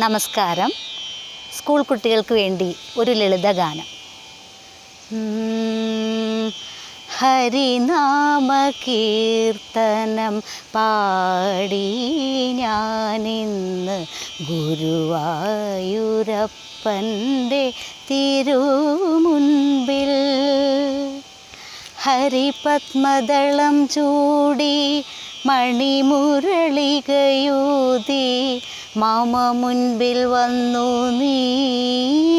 നമസ്കാരം. സ്കൂൾ കുട്ടികൾക്ക് വേണ്ടി ഒരു ലളിതഗാനം ഗാനം. ഹരിനാമ കീർത്തനം പാടി ഞാനിന്ന് ഗുരുവായൂരപ്പന്റെ തിരുമുൻപിൽ. ഹരിപത്മദളം ചൂടി മണിമുരളികയൂതി മാമ മുൻപിൽ വന്നു നീ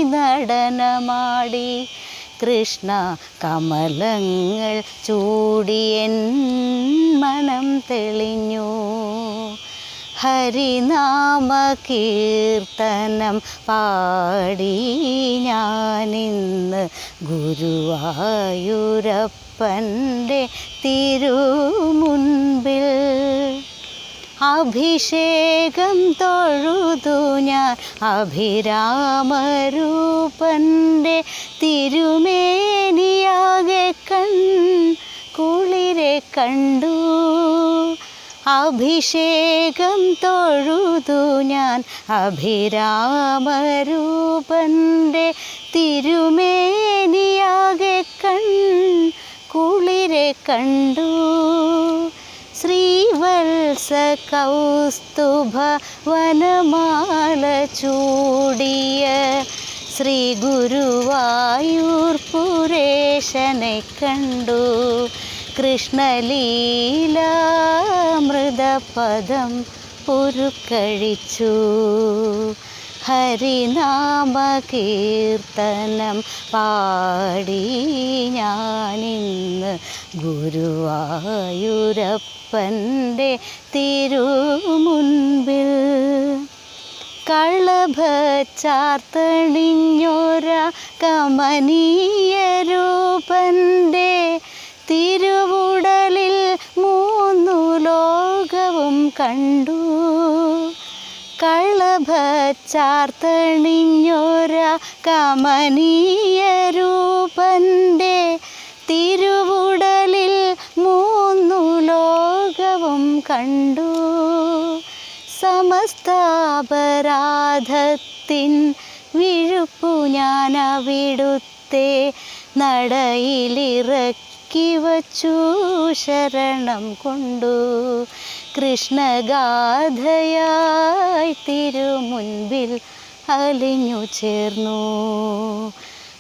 നടനമാടി. കൃഷ്ണ കമലങ്ങൾ ചൂടിയൻ മനം തെളിഞ്ഞു. ഹരിനാമ കീർത്തനം പാടി ഞാനിന്ന് ഗുരുവായൂരപ്പന്റെ തിരുമുൻപിൽ അഭിഷേകം തൊഴുതു ഞാൻ. അഭിരാമരൂപന്റെ തിരുമേനിയാകെ കൺ കുളിരെ കണ്ടു. അഭിഷേകം തൊഴുതു ഞാൻ. അഭിരാമരൂപന്റെ തിരുമേനിയാകെ കൺ കുളിരെ കണ്ടു. ശ്രീവത്സ കൗസ്തുഭ വനമാല ചൂടിയ ശ്രീ ഗുരുവായൂർ പുരേശനെ കണ്ടു. കൃഷ്ണലീലാമൃതപദം ഉരുക്കഴിച്ചു ഹരിനാമ കീർത്തനം പാടി ഞാനിന്ന് ഗുരുവായൂരപ്പന്റെ തിരുമുൻപിൽ. കളഭച്ചാർത്തണിഞ്ഞൊര കമനീയ രൂപന്റെ തിരുവുടലിൽ മൂന്നു ലോകവും കണ്ടു. കളഭച്ചാർത്തണിഞ്ഞൊര കമനീയ രൂപന്റെ തിരുവുടലിൽ മൂന്നു ലോകവും കണ്ടു. സമസ്താപരാധത്തിൻ വിഴുപ്പു ഞാൻ അവിടുത്തെ നടയിലിറക്കി. വച്ചു ശരണം കൊണ്ടു. കൃഷ്ണഗാഥയായി തിരുമുൻപിൽ അലിഞ്ഞു ചേർന്നു.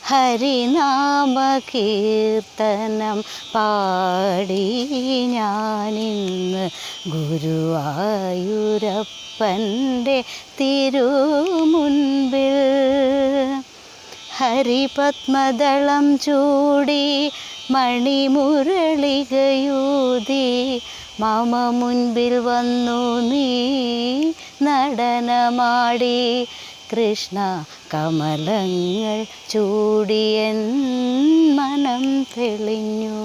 ഹരിനാമ കീർത്തനം പാടി ഞാനിന്ന് ഗുരുവായൂരപ്പന്റെ തിരുമുൻപിൽ. ഹരിപത്മദളം ചൂടി മണിമുരളികയൂതി മമ മുൻപിൽ വന്നു നീ നടനമാടി. കൃഷ്ണ കമലങ്ങൾ ചൂടിയൻ മനം തെളിഞ്ഞു.